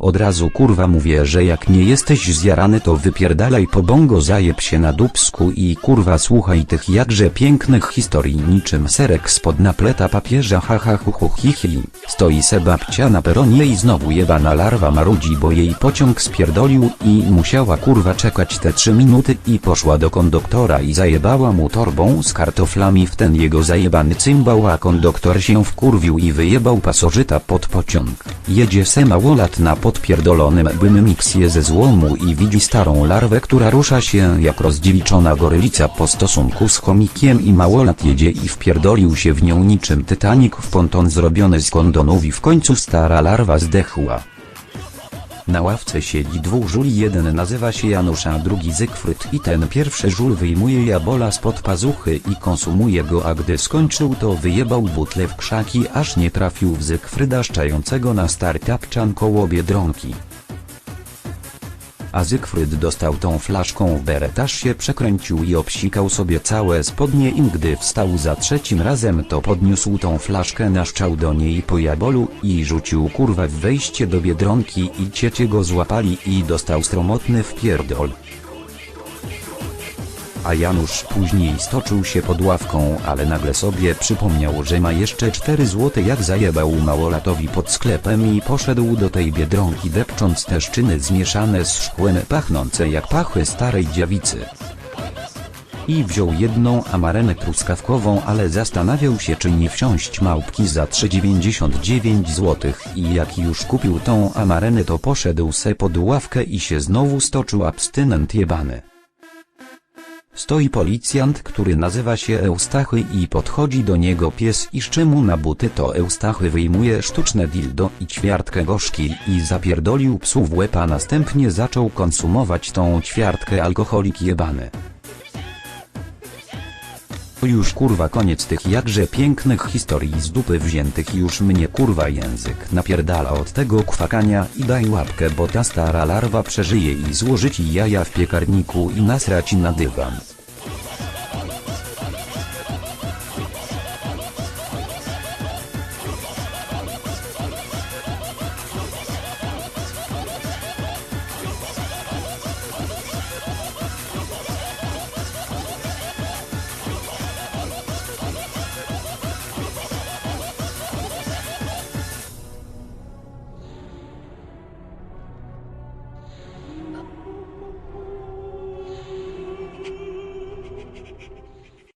Od razu kurwa mówię, że jak nie jesteś zjarany to wypierdalaj po bongo zajeb się na dubsku i kurwa słuchaj tych jakże pięknych historii niczym serek spod napleta papieża haha hu hu hi hi. Stoi se babcia na peronie i znowu jebana larwa marudzi bo jej pociąg spierdolił i musiała kurwa czekać te trzy minuty i poszła do konduktora i zajebała mu torbą z kartoflami w ten jego zajebany cymbał a konduktor się wkurwił i wyjebał pasożyta pod pociąg. Jedzie se małolat na podpierdolonym bym miksie ze złomu i widzi starą larwę która rusza się jak rozdziewiczona gorylica po stosunku z chomikiem i małolat jedzie i wpierdolił się w nią niczym Titanic w ponton zrobiony z kondonów i w końcu stara larwa zdechła. Na ławce siedzi dwóch żuli, jeden nazywa się Janusz, a drugi Zygfryd i ten pierwszy żul wyjmuje jabola spod pazuchy i konsumuje go, a gdy skończył to wyjebał butlę w krzaki, aż nie trafił w Zygfryda szczającego na startapczan koło Biedronki. A Zygfryd dostał tą flaszką w beret, się przekręcił i obsikał sobie całe spodnie i gdy wstał za trzecim razem to podniósł tą flaszkę naszczał do niej po jabolu i rzucił kurwę w wejście do Biedronki i ciecie go złapali i dostał stromotny wpierdol. A Janusz później stoczył się pod ławką, ale nagle sobie przypomniał, że ma jeszcze 4 złote jak zajebał małolatowi pod sklepem i poszedł do tej biedronki depcząc te szczyny zmieszane z szkłem pachnące jak pachy starej dziewicy. I wziął jedną amarenę truskawkową, ale zastanawiał się czy nie wsiąść małpki za 3,99 zł i jak już kupił tą amarenę to poszedł se pod ławkę i się znowu stoczył abstynent jebany. Stoi policjant, który nazywa się Eustachy i podchodzi do niego pies i szczy mu na buty to Eustachy wyjmuje sztuczne dildo i ćwiartkę gorzki i zapierdolił psu w łeb a następnie zaczął konsumować tą ćwiartkę alkoholik jebany. Już kurwa koniec tych jakże pięknych historii z dupy wziętych już mnie kurwa język napierdala od tego kwakania i daj łapkę bo ta stara larwa przeżyje i złoży ci jaja w piekarniku i nasra ci na dywan.